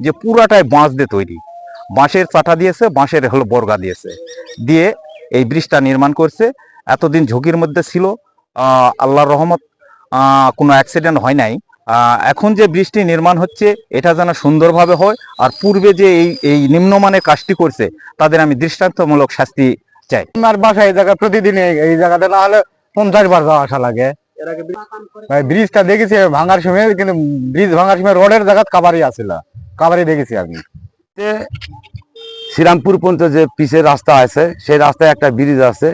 যে পুরাটাই বাঁশ দিয়ে তৈরি। বাঁশের চাটা দিয়েছে বাঁশের হলো বর্গা দিয়েছে। দিয়ে এই ব্রিজটা নির্মাণ করছে। এতদিন ঝুঁকির মধ্যে ছিল আল্লাহর রহমত কোনো অ্যাক্সিডেন্ট হয় নাই। এখন যে ব্রিজটি নির্মাণ হচ্ছে এটা যেন সুন্দরভাবে হয় আর পূর্বে যে এই এই নিম্নমানের কাজটি করছে তাদের আমি দৃষ্টান্তমূলক শাস্তি চাই। আমার বাসা এই জায়গা প্রতিদিন এই- এই জায়গাতে না হলে পঞ্চাশ বার যাওয়া আসা লাগে। ব্রিজটা দেখেছি ভাঙার সময় কিন্তু ব্রিজ ভাঙার সময় রোডের জায়গা কাবারি আছিল কাবারি দেখেছি আমি। শ্রীরামপুর পর্যন্ত যে পিচের রাস্তা আছে, সেই রাস্তায় একটা ব্রিজ আছে,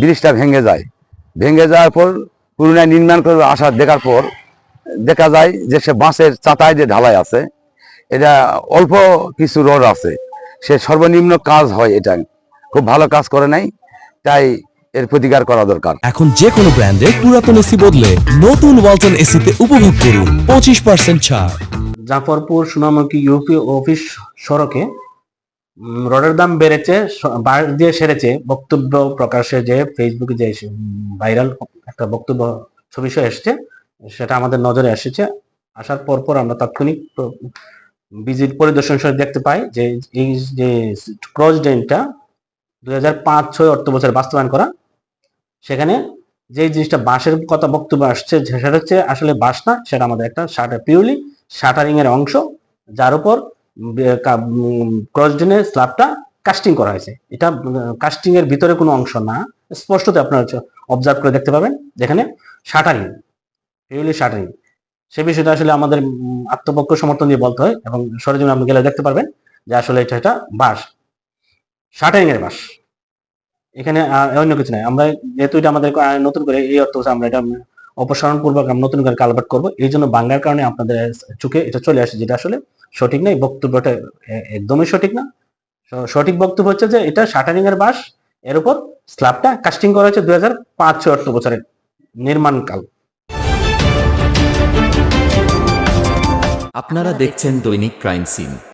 ব্রিজটা ভেঙে যায়। ভেঙে যাওয়ার পর পুরুলিয়া নির্মাণ করে আসা দেখার পর দেখা যায় যে সে বাঁশের চাতায় যে ঢালাই আছে, এটা অল্প কিছু রোড আছে। সে সর্বনিম্ন কাজ হয় এটা খুব ভালো কাজ করে নাই, তাই এর প্রতিকার করা দরকার। এখন যে কোনো ব্র্যান্ডের পুরাতন এসি বদলে নতুন ওয়ালটন এসিতে উপভোগ করুন পঁচিশ পার্সেন্ট ছাড়। জাফরপুর সোনামুখী ইউপি অফিস সড়কে রডের দাম বেড়েছে বাড় দিয়ে সেরেছে। বক্তব্য প্রকাশে যে ফেসবুকে যে ভাইরাল একটা বক্তব্য, ছবি এসছে, সেটা আমাদের নজরে এসেছে। আসার পর পর আমরা তাৎক্ষণিক ভিজিট পরিদর্শন সহ দেখতে পাই যে এই যে ক্রস ড্রেনটা দুই হাজার পাঁচ, ছয় অর্থ বছর বাস্তবায়ন করা, সেখানে যে জিনিসটা বাঁশের কথা বক্তব্য আসছে সেটা হচ্ছে আসলে বাঁশ না, সেটা আমাদের একটা শাটার পিওরলি শাটারিং এর অংশ, যার উপর ক্রস ড্রেনের স্ল্যাবটা কাস্টিং করা হয়েছে। এটা কাস্টিং এর ভিতরে কোনো অংশ না। স্পষ্টত আপনারা অবজার্ভ করে দেখতে পাবেন, যেখানে শাটারিং পিওরলি শাটারিং, সে বিষয়টা আসলে আমাদের আত্মপক্ষ সমর্থন দিয়ে বলতে হয় এবং সরজমিনে আপনি গেলে দেখতে পারবেন যে আসলে এটা এটা বাঁশ শাটারিং এর বাঁশ। এখানে অন্য কিছু নাই। আমরা যেহেতু এটা আমাদের নতুন করে এই অর্থ আমরা এটা অপসারণ পূর্বক আমরা নতুন করে কালভার্ট করব। এই জন্য বাংলার কারণে আপনাদের চোখে এটা চলে আসে যেটা আসলে সঠিক না এই বক্তব্যটা একদমই সঠিক না। সঠিক বক্তব্য হচ্ছে যে এটা শাটারিং এর বাস, এর উপর স্ল্যাবটা কাস্টিং করা হয়েছে দুই হাজার পাঁচ ছয় অর্থ বছরের নির্মাণ কাল। আপনারা দেখছেন দৈনিক ক্রাইম সিন।